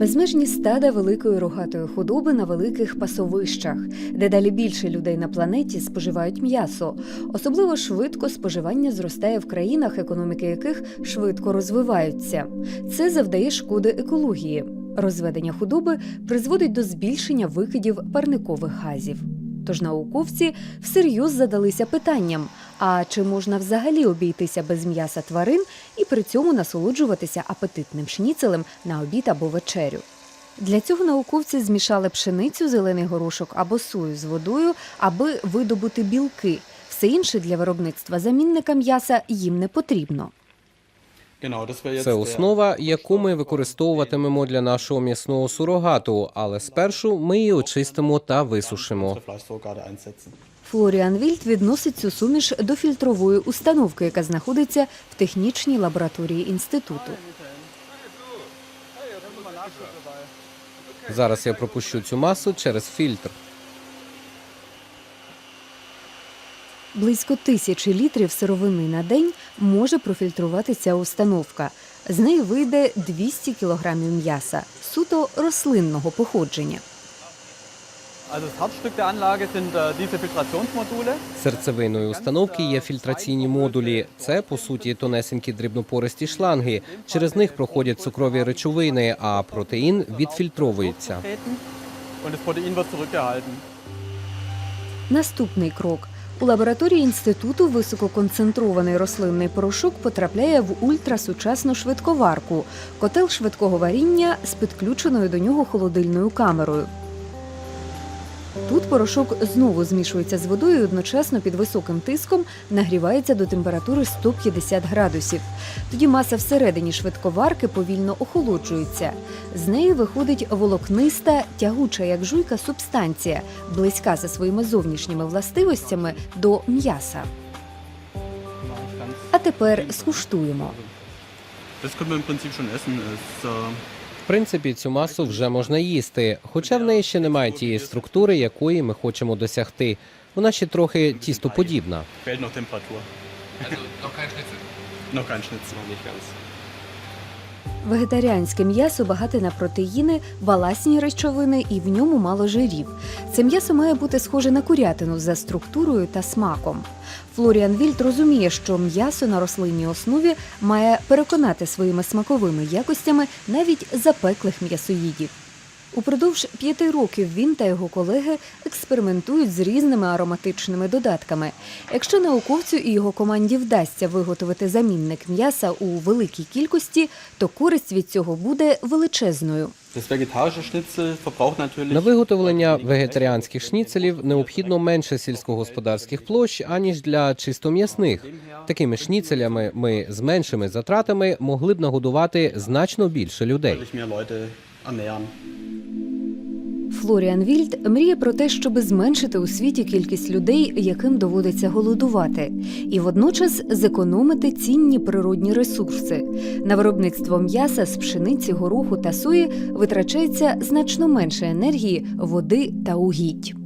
Безмежні стада великої рогатої худоби на великих пасовищах, де далі більше людей на планеті споживають м'ясо. Особливо швидко споживання зростає в країнах, економіки яких швидко розвиваються. Це завдає шкоди екології. Розведення худоби призводить до збільшення викидів парникових газів. Тож науковці всерйоз задалися питанням: а чи можна взагалі обійтися без м'яса тварин і при цьому насолоджуватися апетитним шніцелем на обід або вечерю? Для цього науковці змішали пшеницю, зелений горошок або сою з водою, аби видобути білки. Все інше для виробництва замінника м'яса їм не потрібно. Це основа, яку ми використовуватимемо для нашого м'ясного сурогату, але спершу ми її очистимо та висушимо. Флоріан Вільт відносить цю суміш до фільтрової установки, яка знаходиться в технічній лабораторії інституту. Зараз я пропущу цю масу через фільтр. Близько тисячі літрів сировини на день може профільтрувати ця установка. З неї вийде 200 кілограмів м'яса, суто рослинного походження. Äh. Серцевиною установки є фільтраційні модулі. Це по суті тонесенькі дрібнопористі шланги. Через них проходять цукрові речовини, а протеїн відфільтровується. Наступний крок. У лабораторії інституту висококонцентрований рослинний порошок потрапляє в ультрасучасну швидковарку, котел швидкого варіння з підключеною до нього холодильною камерою. Тут порошок знову змішується з водою і одночасно під високим тиском нагрівається до температури 150 градусів. Тоді маса всередині швидковарки повільно охолоджується. З неї виходить волокниста, тягуча як жуйка субстанція, близька за своїми зовнішніми властивостями до м'яса. А тепер скуштуємо. Das können wir im Prinzip schon принципі, цю масу вже можна їсти, хоча в неї ще немає тієї структури, якої ми хочемо досягти. Вона ще трохи тістоподібна. Вегетаріанське м'ясо багате на протеїни, баласні речовини і в ньому мало жирів. Це м'ясо має бути схоже на курятину за структурою та смаком. Флоріан Вільт розуміє, що м'ясо на рослинній основі має переконати своїми смаковими якостями навіть запеклих м'ясоїдів. Упродовж п'яти років він та його колеги експериментують з різними ароматичними додатками. Якщо науковцю і його команді вдасться виготовити замінник м'яса у великій кількості, то користь від цього буде величезною. На виготовлення вегетаріанських шніцелів необхідно менше сільськогосподарських площ, аніж для чисто м'ясних. Такими шніцелями ми з меншими затратами могли б нагодувати значно більше людей. Флоріан Вільд мріє про те, щоб зменшити у світі кількість людей, яким доводиться голодувати, і водночас зекономити цінні природні ресурси. На виробництво м'яса з пшениці, гороху та сої витрачається значно менше енергії, води та угідь.